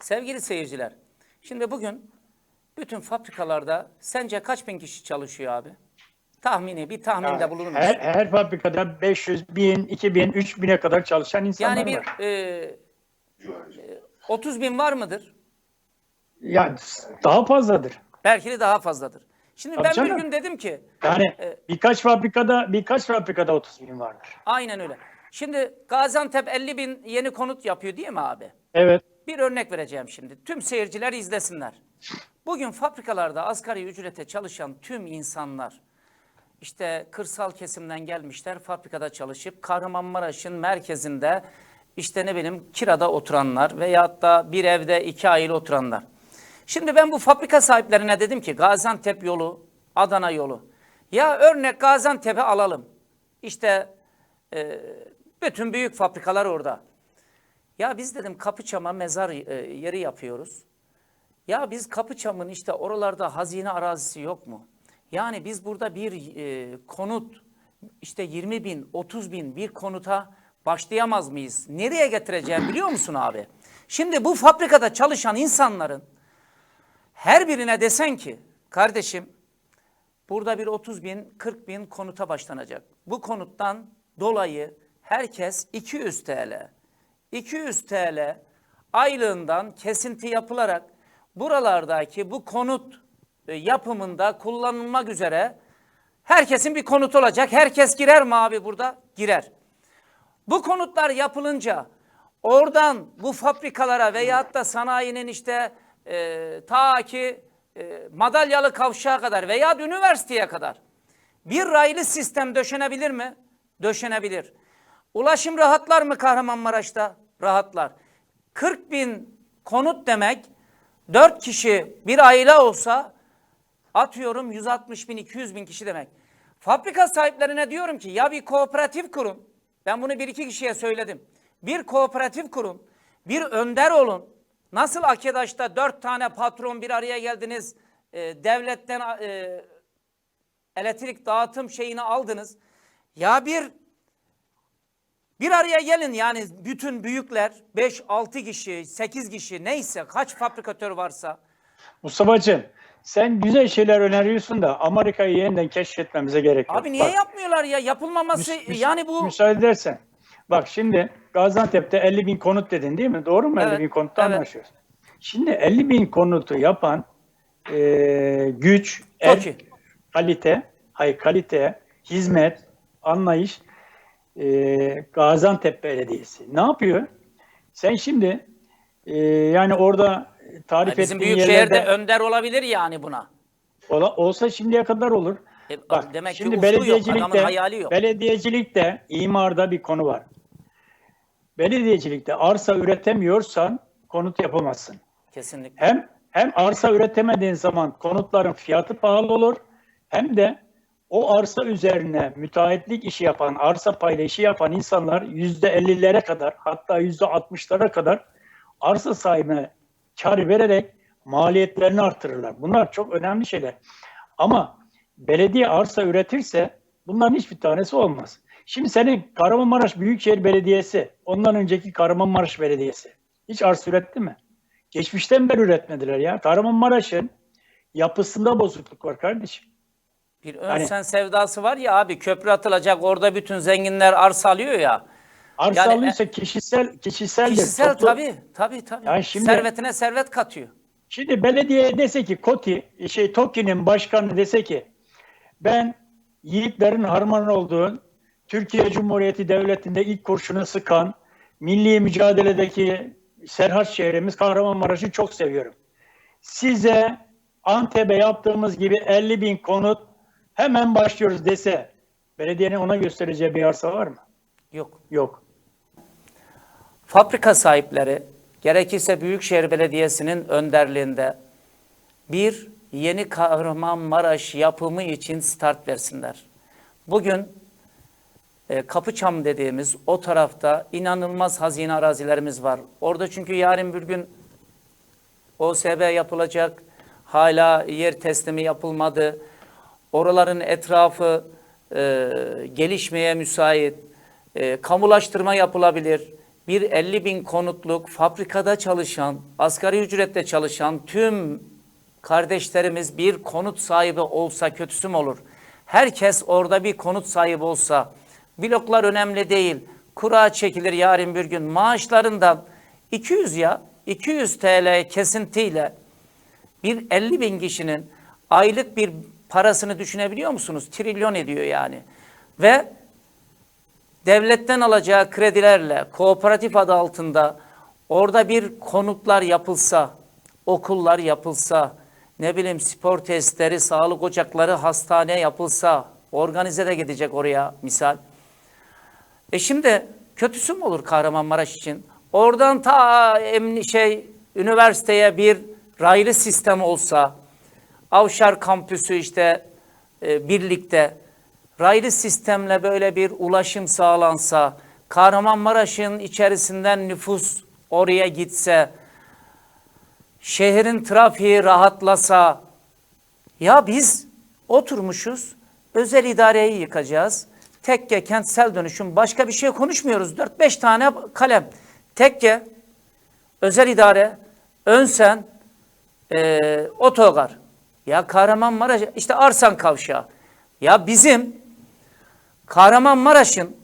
Sevgili seyirciler, şimdi bugün bütün fabrikalarda sence kaç bin kişi çalışıyor abi? Tahmini, bir tahminde bulunur musun? Her, her fabrikada 500, 1000, 2000, 3000'e kadar çalışan insanlar Yani bir var. e, e, 30 bin var mıdır? Yani daha fazladır. Belki de daha fazladır. Şimdi Tabii ben bir canım. gün dedim ki, Yani E, birkaç fabrikada birkaç fabrikada 30 bin vardır. aynen öyle. Şimdi Gaziantep 50 bin yeni konut yapıyor değil mi abi? Evet. Bir örnek vereceğim şimdi. Tüm seyirciler izlesinler. Bugün fabrikalarda asgari ücrete çalışan tüm insanlar işte kırsal kesimden gelmişler fabrikada çalışıp Kahramanmaraş'ın merkezinde işte ne bileyim kirada oturanlar veyahut da bir evde iki aile oturanlar. Şimdi ben bu fabrika sahiplerine dedim ki Gaziantep yolu, Adana yolu. Ya örnek Gaziantep'e alalım. İşte e, bütün büyük fabrikalar orada. Ya biz dedim Kapıçam'a mezar e, yeri yapıyoruz. Ya biz Kapıçam'ın işte oralarda hazine arazisi yok mu? Yani biz burada bir e, konut işte 20 bin, 30 bin bir konuta başlayamaz mıyız? Nereye getireceğim biliyor musun abi? Şimdi bu fabrikada çalışan insanların her birine desen ki kardeşim Burada bir 30 bin, 40 bin konuta başlanacak. Bu konuttan dolayı herkes 200 TL, 200 TL aylığından kesinti yapılarak buralardaki bu konut e, yapımında kullanılmak üzere herkesin bir konut olacak. Herkes girer mi abi burada? Girer. Bu konutlar yapılınca oradan bu fabrikalara veyahut da sanayinin işte e, ta ki e, madalyalı kavşağa kadar veya üniversiteye kadar bir raylı sistem döşenebilir mi? Döşenebilir. Ulaşım rahatlar mı Kahramanmaraş'ta? Rahatlar. 40 bin konut demek 4 kişi bir aile olsa atıyorum 160 bin 200 bin kişi demek. Fabrika sahiplerine diyorum ki ya bir kooperatif kurun. Ben bunu bir iki kişiye söyledim. Bir kooperatif kurun. Bir önder olun. Nasıl Akedaş'ta dört tane patron bir araya geldiniz. e, devletten e, elektrik dağıtım şeyini aldınız. Ya bir bir araya gelin yani bütün büyükler 5 6 kişi 8 kişi neyse kaç fabrikatör varsa Mustafa'cığım sen güzel şeyler öneriyorsun da Amerika'yı yeniden keşfetmemize gerek yok. Abi niye Bak, yapmıyorlar ya? Yapılmaması müs- yani bu Müsaade edersen. Bak şimdi Gaziantep'te 50 bin konut dedin değil mi? Doğru mu? Evet, 50 bin konutta evet. anlaşıyoruz. Şimdi 50 bin konutu yapan e, güç, el, kalite, hayır kalite, hizmet, anlayış e, Gaziantep Belediyesi. Ne yapıyor? Sen şimdi e, yani orada tarif bizim ettiğin büyük şehirde yerlerde önder olabilir yani buna. ola- olsa şimdiye kadar olur. E, Bak, demek ki şimdi yok, adamın belediyecilikte, hayali yok. belediyecilikte imarda bir konu var. Belediyecilikte arsa üretemiyorsan konut yapamazsın. Kesinlikle. Hem hem arsa üretemediğin zaman konutların fiyatı pahalı olur hem de o arsa üzerine müteahhitlik işi yapan, arsa paylaşımı yapan insanlar yüzde ellilere kadar hatta yüzde altmışlara kadar arsa sahibine kar vererek maliyetlerini artırırlar. Bunlar çok önemli şeyler. Ama belediye arsa üretirse bunların hiçbir tanesi olmaz. Şimdi senin Kahramanmaraş Büyükşehir Belediyesi, ondan önceki Kahramanmaraş Belediyesi hiç arsa üretti mi? Geçmişten beri üretmediler ya. Kahramanmaraş'ın yapısında bozukluk var kardeşim. Bir Hani- önsen sevdası var ya abi köprü atılacak orada bütün zenginler arsa alıyor ya. Arsa Yani- alıyorsa kişisel kişiseldir. Kişisel Toplu- tabii tabii tabii. Yani şimdi- Servetine servet katıyor. Şimdi belediye dese ki Koti, şey TOKİ'nin başkanı dese ki ben yiğitlerin harman olduğu Türkiye Cumhuriyeti Devleti'nde ilk kurşunu sıkan milli mücadeledeki Serhat şehrimiz Kahramanmaraş'ı çok seviyorum. Size Antep'e yaptığımız gibi 50 bin konut hemen başlıyoruz dese belediyenin ona göstereceği bir arsa var mı? Yok. Yok. Fabrika sahipleri gerekirse Büyükşehir Belediyesi'nin önderliğinde bir yeni Kahramanmaraş yapımı için start versinler. Bugün e, Kapıçam dediğimiz o tarafta inanılmaz hazine arazilerimiz var. Orada çünkü yarın bir gün OSB yapılacak. Hala yer teslimi yapılmadı. Oraların etrafı e, gelişmeye müsait. E, kamulaştırma yapılabilir. bir 50 bin konutluk fabrikada çalışan, asgari ücretle çalışan tüm kardeşlerimiz bir konut sahibi olsa kötüsü mü olur? Herkes orada bir konut sahibi olsa, bloklar önemli değil, kura çekilir yarın bir gün maaşlarından 200 ya, 200 TL kesintiyle bir 50 bin kişinin aylık bir parasını düşünebiliyor musunuz? Trilyon ediyor yani. Ve devletten alacağı kredilerle kooperatif adı altında orada bir konutlar yapılsa, okullar yapılsa, ne bileyim spor testleri, sağlık ocakları, hastane yapılsa, organize de gidecek oraya misal. E şimdi kötüsü mü olur Kahramanmaraş için? Oradan ta emni şey üniversiteye bir raylı sistem olsa, Avşar kampüsü işte e, birlikte raylı sistemle böyle bir ulaşım sağlansa, Kahramanmaraş'ın içerisinden nüfus oraya gitse, şehrin trafiği rahatlasa, ya biz oturmuşuz, özel idareyi yıkacağız. Tekke, kentsel dönüşüm, başka bir şey konuşmuyoruz. 4-5 tane kalem. Tekke, özel idare, önsen, e, otogar. Ya Kahramanmaraş, işte Arsan Kavşağı. Ya bizim Kahramanmaraş'ın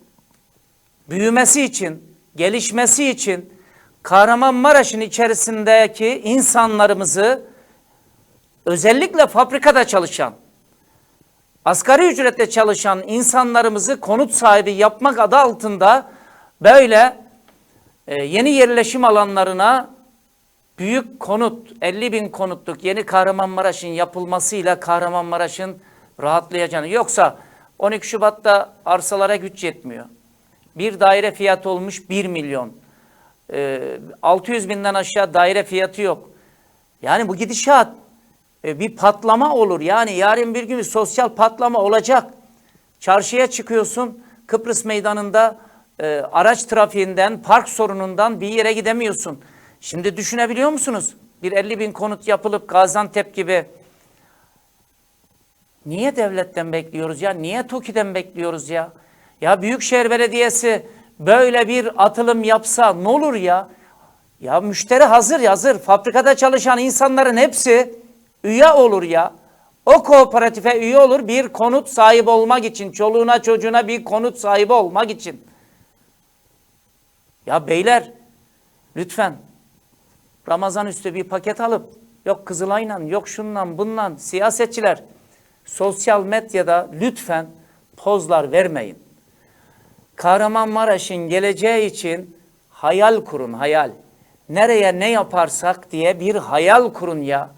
büyümesi için, gelişmesi için Kahramanmaraş'ın içerisindeki insanlarımızı özellikle fabrikada çalışan, asgari ücretle çalışan insanlarımızı konut sahibi yapmak adı altında böyle e, yeni yerleşim alanlarına büyük konut, 50 bin konutluk yeni Kahramanmaraş'ın yapılmasıyla Kahramanmaraş'ın rahatlayacağını. Yoksa 12 Şubat'ta arsalara güç yetmiyor. Bir daire fiyatı olmuş 1 milyon. Ee, 600 binden aşağı daire fiyatı yok. Yani bu gidişat e, bir patlama olur. Yani yarın bir gün bir sosyal patlama olacak. Çarşıya çıkıyorsun Kıbrıs meydanında e, araç trafiğinden, park sorunundan bir yere gidemiyorsun. Şimdi düşünebiliyor musunuz? Bir 50 bin konut yapılıp Gaziantep gibi Niye devletten bekliyoruz ya? Niye TOKİ'den bekliyoruz ya? Ya Büyükşehir Belediyesi böyle bir atılım yapsa ne olur ya? Ya müşteri hazır hazır. Fabrikada çalışan insanların hepsi üye olur ya. O kooperatife üye olur bir konut sahibi olmak için. Çoluğuna çocuğuna bir konut sahibi olmak için. Ya beyler lütfen Ramazan üstü bir paket alıp yok Kızılay'la yok şundan bundan siyasetçiler sosyal medyada lütfen pozlar vermeyin. Kahramanmaraş'ın geleceği için hayal kurun hayal. Nereye ne yaparsak diye bir hayal kurun ya.